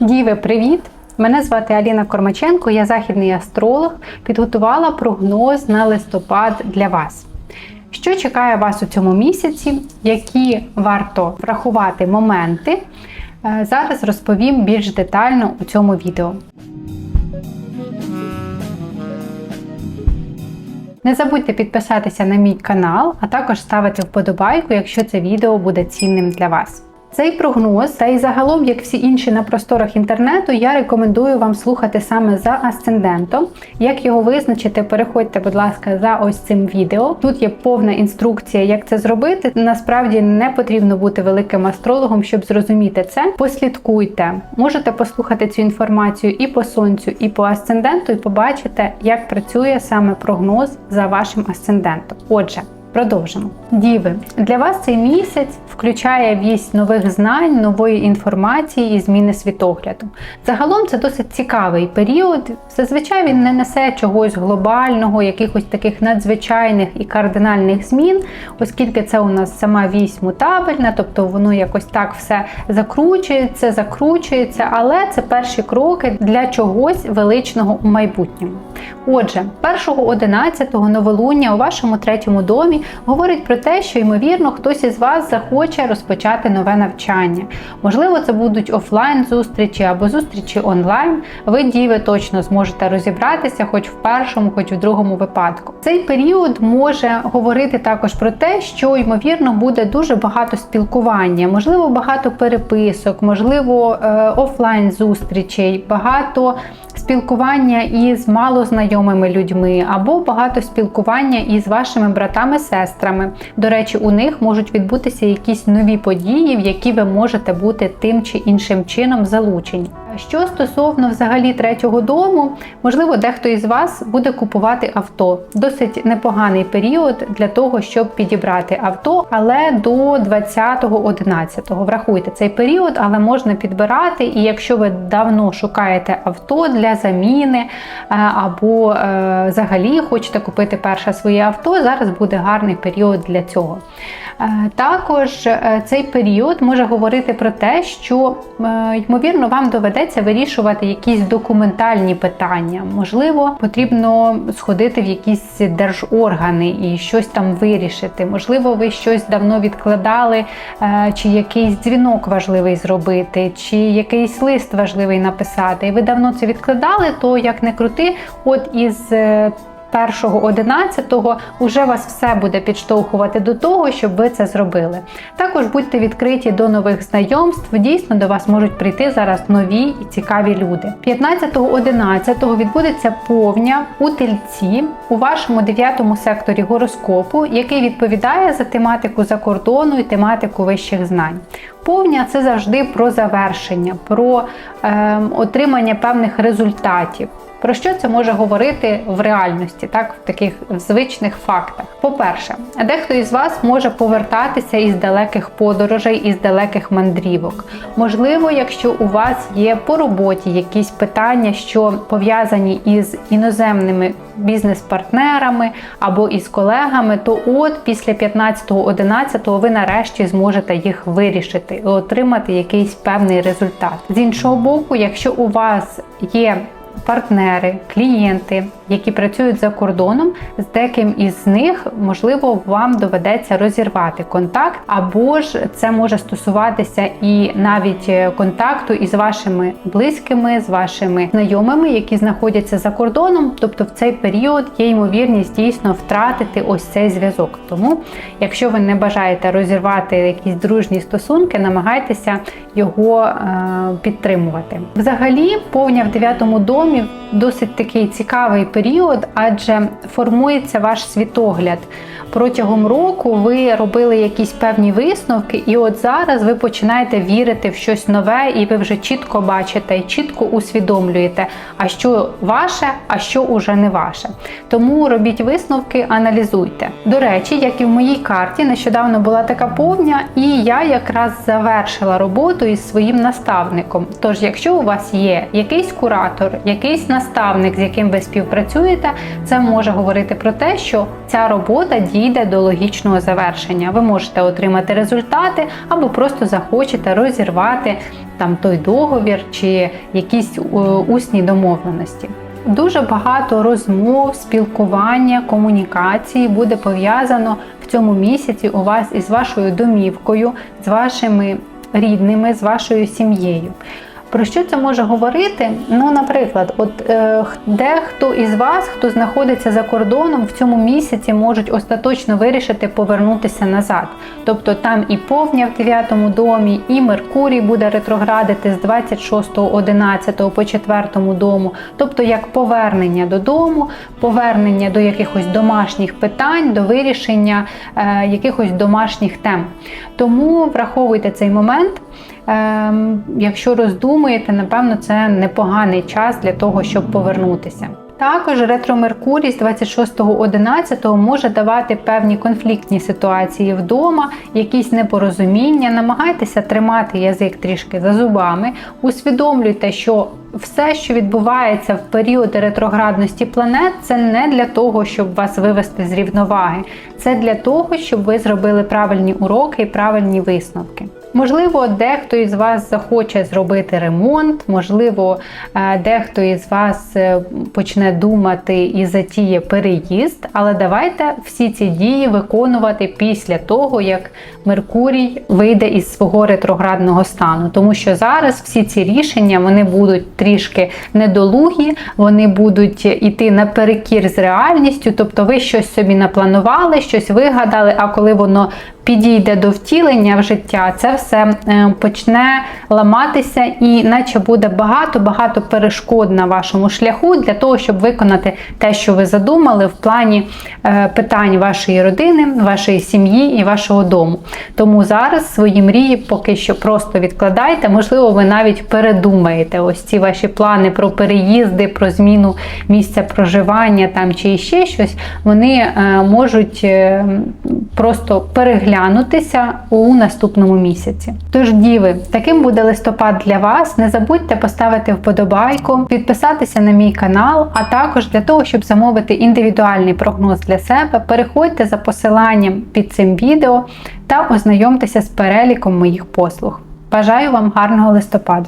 Діви, привіт! Мене звати Аліна Кормаченко, я західний астролог. Підготувала прогноз на листопад для вас. Що чекає вас у цьому місяці? Які варто врахувати моменти? Е, Зараз розповім більш детально у цьому відео. Не забудьте підписатися на мій канал, а також ставити вподобайку, якщо це відео буде цінним для вас. Цей прогноз, та й загалом, як всі інші на просторах інтернету, я рекомендую вам слухати саме за асцендентом. Як його визначити, переходьте, будь ласка, за ось цим відео. Тут є повна інструкція, як це зробити. Насправді не потрібно бути великим астрологом, щоб зрозуміти це. Послідкуйте, можете послухати цю інформацію і по сонцю, і по асценденту, і побачите, як працює саме прогноз за вашим асцендентом. Отже. Продовжимо. Діви, для вас цей місяць включає вість нових знань, нової інформації і зміни світогляду. Загалом це досить цікавий період. Зазвичай він не несе чогось глобального, якихось таких надзвичайних і кардинальних змін, оскільки це у нас сама вість мутабельна, тобто воно якось так все закручується, закручується, але це перші кроки для чогось величного у майбутньому. Отже, 1.11 новолуння у вашому третьому домі говорить про те, що ймовірно хтось із вас захоче розпочати нове навчання. Можливо, це будуть офлайн зустрічі або зустрічі онлайн. Ви діви точно зможете розібратися, хоч в першому, хоч в другому випадку. Цей період може говорити також про те, що ймовірно буде дуже багато спілкування, можливо, багато переписок, можливо, е, офлайн зустрічей, багато спілкування із малознайомими людьми, або багато спілкування із вашими братами-сестрами. До речі, у них можуть відбутися якісь нові події, в які ви можете бути тим чи іншим чином залучені. Що стосовно взагалі третього дому, можливо, дехто із вас буде купувати авто. Досить непоганий період для того, щоб підібрати авто, але до 20.11. Врахуйте цей період, але можна підбирати. І якщо ви давно шукаєте авто для заміни е, або е, взагалі хочете купити перше своє авто, зараз буде гарний період для цього. Е, Також е, цей період може говорити про те, що ймовірно вам доведеться вирішувати якісь документальні питання. Можливо, потрібно сходити в якісь держоргани і щось там вирішити. Можливо, ви щось давно відкладали, е, чи якийсь дзвінок важливий зробити, чи якийсь лист важливий написати. І ви давно це відкладали, то як не крути, от із е, 1.11 уже вас все буде підштовхувати до того, щоб ви це зробили. Також будьте відкриті до нових знайомств. Дійсно, до вас можуть прийти зараз нові і цікаві люди. 15.11 відбудеться повня у тельці у вашому 9 секторі гороскопу, який відповідає за тематику закордону і тематику вищих знань. Повня це завжди про завершення, про е, отримання певних результатів. Про що це може говорити в реальності, так в таких звичних фактах? По-перше, дехто із вас може повертатися із далеких подорожей, із далеких мандрівок. Можливо, якщо у вас є по роботі якісь питання, що пов'язані із іноземними бізнес-партнерами або із колегами, то от після 15.11 ви нарешті зможете їх вирішити отримати якийсь певний результат. З іншого боку, якщо у вас є партнери, клієнти, які працюють за кордоном, з деким із них можливо вам доведеться розірвати контакт, або ж це може стосуватися і навіть е, контакту із вашими близькими, з вашими знайомими, які знаходяться за кордоном. Тобто в цей період є ймовірність дійсно втратити ось цей зв'язок. Тому, якщо ви не бажаєте розірвати якісь дружні стосунки, намагайтеся його е, підтримувати. Взагалі, повня в дев'ятому домі досить такий цікавий період, адже формується ваш світогляд. Протягом року ви робили якісь певні висновки, і от зараз ви починаєте вірити в щось нове, і ви вже чітко бачите і чітко усвідомлюєте, а що ваше, а що уже не ваше. Тому робіть висновки, аналізуйте. До речі, як і в моїй карті, нещодавно була така повня, і я якраз завершила роботу із своїм наставником. Тож, якщо у вас є якийсь куратор, якийсь наставник, з яким ви співпрацюєте, це може говорити про те, що ця робота дійде до логічного завершення. Ви можете отримати результати або просто захочете розірвати там той договір чи якісь е, усні домовленості. Дуже багато розмов, спілкування, комунікації буде пов'язано в цьому місяці у вас із вашою домівкою, з вашими рідними, з вашою сім'єю. Про що це може говорити? Ну, наприклад, от е, дехто із вас, хто знаходиться за кордоном, в цьому місяці можуть остаточно вирішити повернутися назад. Тобто там і повня в 9 домі, і Меркурій буде ретроградити з 26.11 по 4 дому, тобто як повернення додому, повернення до якихось домашніх питань, до вирішення е, якихось домашніх тем. Тому враховуйте цей момент. Ем, якщо роздумуєте, напевно, це непоганий час для того, щоб повернутися. Також ретро Меркурій з 26.11 може давати певні конфліктні ситуації вдома, якісь непорозуміння. Намагайтеся тримати язик трішки за зубами, усвідомлюйте, що все, що відбувається в період ретроградності планет, це не для того, щоб вас вивести з рівноваги, це для того, щоб ви зробили правильні уроки і правильні висновки. Можливо, дехто із вас захоче зробити ремонт, можливо, е, дехто із вас е, почне думати і затіє переїзд, але давайте всі ці дії виконувати після того, як Меркурій вийде із свого ретроградного стану. Тому що зараз всі ці рішення вони будуть трішки недолугі, вони будуть іти наперекір з реальністю, тобто ви щось собі напланували, щось вигадали, а коли воно підійде до втілення в життя, це все е, почне ламатися, і наче буде багато-багато перешкод на вашому шляху для того, щоб виконати те, що ви задумали, в плані е, питань вашої родини, вашої сім'ї і вашого дому. Тому зараз свої мрії поки що просто відкладайте. Можливо, ви навіть передумаєте ось ці ваші плани про переїзди, про зміну місця проживання там чи ще щось. Вони е, можуть просто переглянутися у наступному місяці. Тож, діви, таким буде листопад для вас. Не забудьте поставити вподобайку, підписатися на мій канал, а також для того, щоб замовити індивідуальний прогноз для себе, переходьте за посиланням під цим відео та ознайомтеся з переліком моїх послуг. Бажаю вам гарного листопаду!